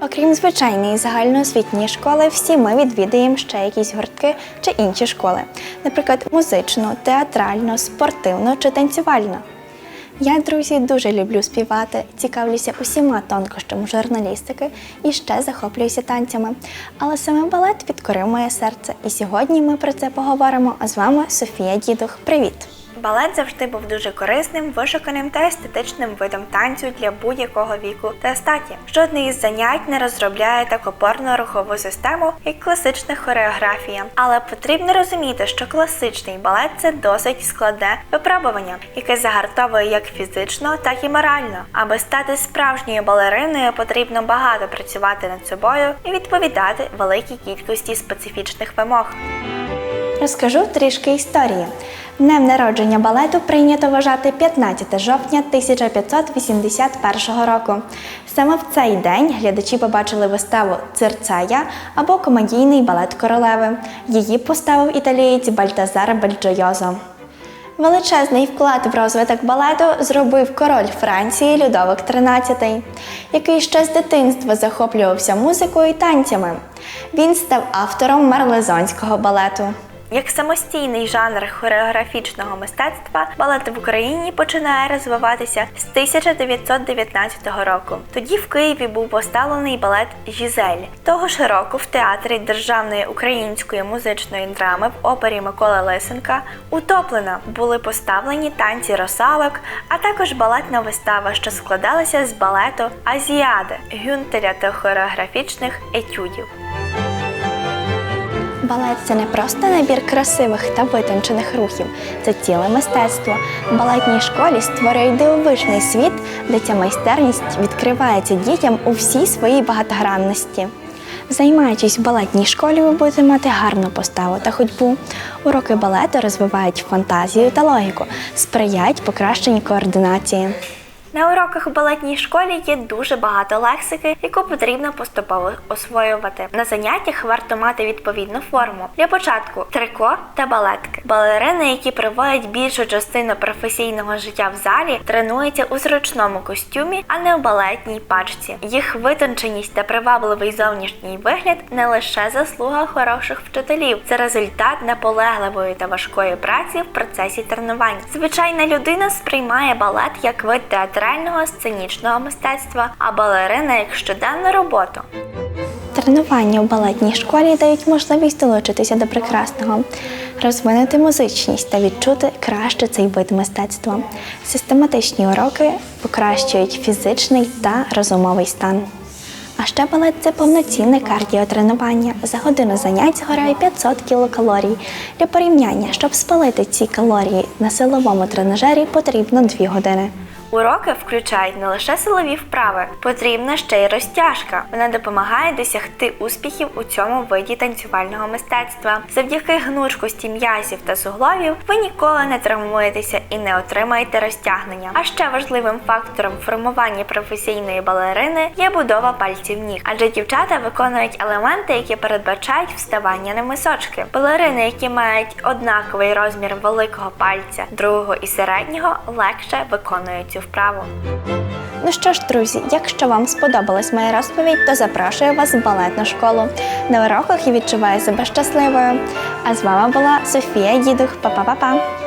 Окрім звичайної загальноосвітньої школи, всі ми відвідуємо ще якісь гуртки чи інші школи, наприклад, музичну, театральну, спортивну чи танцювальну. Я, друзі, дуже люблю співати, цікавлюся усіма тонкощами журналістики і ще захоплююся танцями. Але саме балет підкорив моє серце. І сьогодні ми про це поговоримо. А з вами Софія Дідух. Привіт! Балет завжди був дуже корисним, вишуканим та естетичним видом танцю для будь-якого віку та статі. Жодне із занять не розробляє так опорну рухову систему, як класична хореографія. Але потрібно розуміти, що класичний балет це досить складне випробування, яке загартовує як фізично, так і морально. Аби стати справжньою балериною, потрібно багато працювати над собою і відповідати великій кількості специфічних вимог. Розкажу трішки історії. Днем народження балету прийнято вважати 15 жовтня 1581 року. Саме в цей день глядачі побачили виставу Цирцея або комедійний балет королеви. Її поставив італієць Бальтазар Бельджойозо. Величезний вклад в розвиток балету зробив король Франції Людовик XIII, який ще з дитинства захоплювався музикою і танцями. Він став автором марлезонського балету. Як самостійний жанр хореографічного мистецтва, балет в Україні починає розвиватися з 1919 року. Тоді в Києві був поставлений балет Жізель. Того ж року в театрі Державної української музичної драми в опері Миколи Лисенка Утоплена були поставлені танці росалок, а також балетна вистава, що складалася з балету Азіади, гюнтеля та хореографічних етюдів. Балет це не просто набір красивих та витончених рухів, це ціле мистецтво. В балетній школі створюють дивовижний світ, де ця майстерність відкривається дітям у всій своїй багатогранності. Займаючись в балетній школі, ви будете мати гарну поставу та ходьбу. Уроки балету розвивають фантазію та логіку, сприяють покращенню координації. На уроках в балетній школі є дуже багато лексики, яку потрібно поступово освоювати. На заняттях варто мати відповідну форму. Для початку трико та балетки. Балерини, які проводять більшу частину професійного життя в залі, тренуються у зручному костюмі, а не в балетній пачці. Їх витонченість та привабливий зовнішній вигляд не лише заслуга хороших вчителів, це результат наполегливої та важкої праці в процесі тренувань. Звичайна людина сприймає балет як вид театрального сценічного мистецтва, а балерина як щоденну роботу. Тренування в балетній школі дають можливість долучитися до прекрасного, розвинути музичність та відчути краще цей вид мистецтва. Систематичні уроки покращують фізичний та розумовий стан. А ще балет це повноцінне кардіотренування. За годину занять згорає 500 кілокалорій. Для порівняння, щоб спалити ці калорії на силовому тренажері, потрібно 2 години. Уроки включають не лише силові вправи, потрібна ще й розтяжка. Вона допомагає досягти успіхів у цьому виді танцювального мистецтва. Завдяки гнучкості м'язів та суглобів ви ніколи не травмуєтеся і не отримаєте розтягнення. А ще важливим фактором формування професійної балерини є будова пальців ніг, адже дівчата виконують елементи, які передбачають вставання на мисочки. Балерини, які мають однаковий розмір великого пальця, другого і середнього, легше виконують цю вправу. Ну що ж, друзі, якщо вам сподобалась моя розповідь, то запрошую вас в балетну школу. На уроках я відчуваю себе щасливою. А з вами була Софія Дідух. Па-па-па-па!